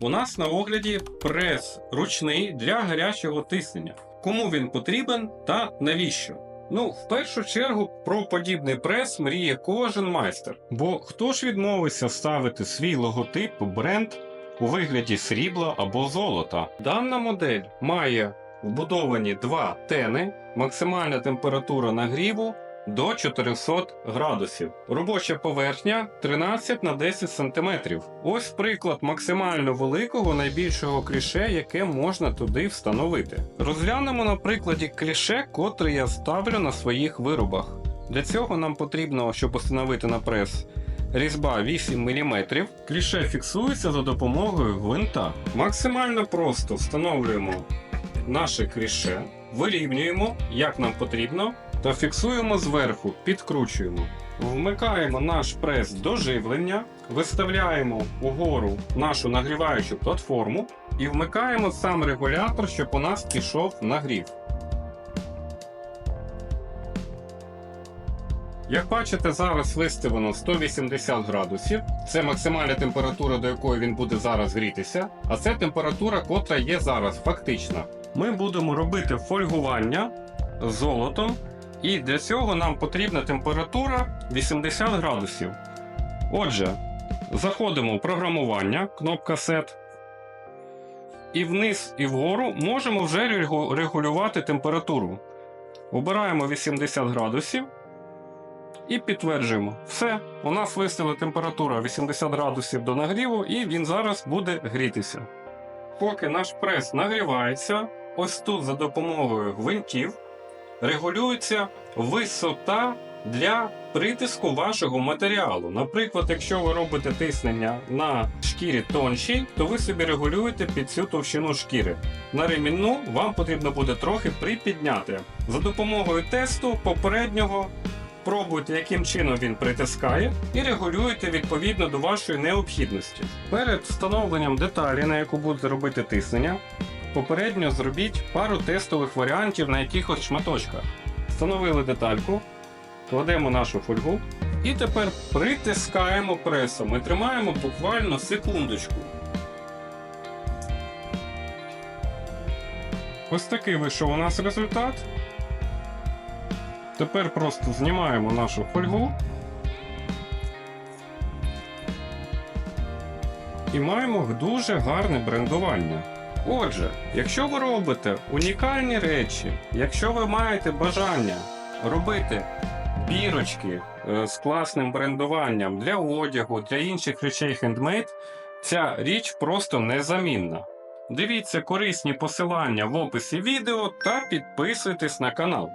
У нас на огляді прес ручний для гарячого тиснення. Кому він потрібен та навіщо? Ну, в першу чергу, про подібний прес мріє кожен майстер. Бо хто ж відмовиться ставити свій логотип, бренд у вигляді срібла або золота? Дана модель має вбудовані два тени, максимальна температура нагріву до 400 градусів. Робоча поверхня 13 на 10 см. Ось приклад максимально великого найбільшого кліше, яке можна туди встановити. Розглянемо на прикладі кліше, котре я ставлю на своїх виробах. Для цього нам потрібно, щоб встановити на прес різьба 8 мм. Кліше фіксується за допомогою гвинта. Максимально просто встановлюємо наше кліше, вирівнюємо, як нам потрібно, та фіксуємо зверху, підкручуємо. Вмикаємо наш прес до живлення, виставляємо угору нашу нагріваючу платформу і вмикаємо сам регулятор, щоб у нас пішов нагрів. Як бачите, зараз виставлено 180 градусів. Це максимальна температура, до якої він буде зараз грітися. А це температура, котра є зараз, фактична. Ми будемо робити фольгування золотом, і для цього нам потрібна температура 80 градусів. Отже, заходимо в програмування, кнопка Set. І вниз і вгору можемо вже регулювати температуру. Обираємо 80 градусів і підтверджуємо. Все, у нас виставила температура 80 градусів до нагріву, і він зараз буде грітися. Поки наш прес нагрівається, ось тут за допомогою гвинтів регулюється висота для притиску вашого матеріалу. Наприклад, якщо ви робите тиснення на шкірі тоншій, то ви собі регулюєте під цю товщину шкіри. На ремінну вам потрібно буде трохи припідняти. За допомогою тесту попереднього пробуйте, яким чином він притискає, і регулюєте відповідно до вашої необхідності. Перед встановленням деталі, на яку будете робити тиснення, попередньо зробіть пару тестових варіантів на якихось шматочках. Встановили детальку, кладемо нашу фольгу і тепер притискаємо пресом і тримаємо буквально секундочку. Ось такий вийшов у нас результат. Тепер просто знімаємо нашу фольгу. І маємо дуже гарне брендування. Отже, якщо ви робите унікальні речі, якщо ви маєте бажання робити бірочки е, з класним брендуванням для одягу, для інших речей хендмейд, ця річ просто незамінна. Дивіться корисні посилання в описі відео та підписуйтесь на канал.